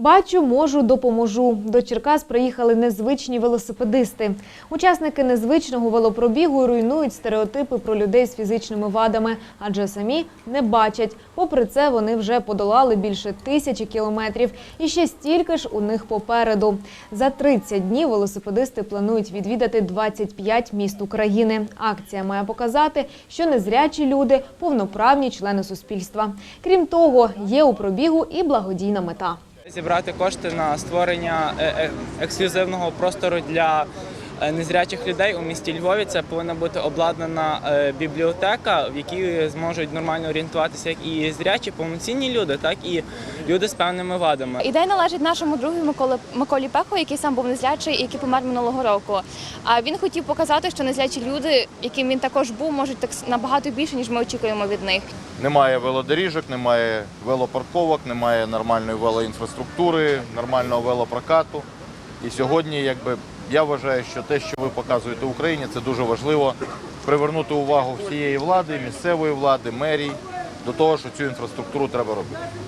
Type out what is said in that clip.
Бачу, можу, допоможу. До Черкас приїхали незвичні велосипедисти. Учасники незвичного велопробігу руйнують стереотипи про людей з фізичними вадами, адже самі не бачать. Попри це, вони вже подолали більше тисячі кілометрів, і ще стільки ж у них попереду. За 30 днів велосипедисти планують відвідати 25 міст України. Акція має показати, що незрячі люди повноправні члени суспільства. Крім того, є у пробігу і благодійна мета. Зібрати кошти на створення е, е, ексклюзивного простору для незрячих людей у місті Львові. Це повинна бути обладнана е, бібліотека, в якій зможуть нормально орієнтуватися як і зрячі, повноцінні люди, так і люди з певними вадами. Ідея належить нашому другу Миколі, Миколі Пеху, який сам був незрячий і який помер минулого року. А він хотів показати, що незрячі люди, яким він також був, можуть так набагато більше, ніж ми очікуємо від них. Немає велодоріжок, немає велопарковок, немає нормальної велоінфраструктури, нормального велопрокату. І сьогодні, якби я вважаю, що те, що ви показуєте Україні, це дуже важливо привернути увагу всієї влади, місцевої влади, мерій до того, що цю інфраструктуру треба робити.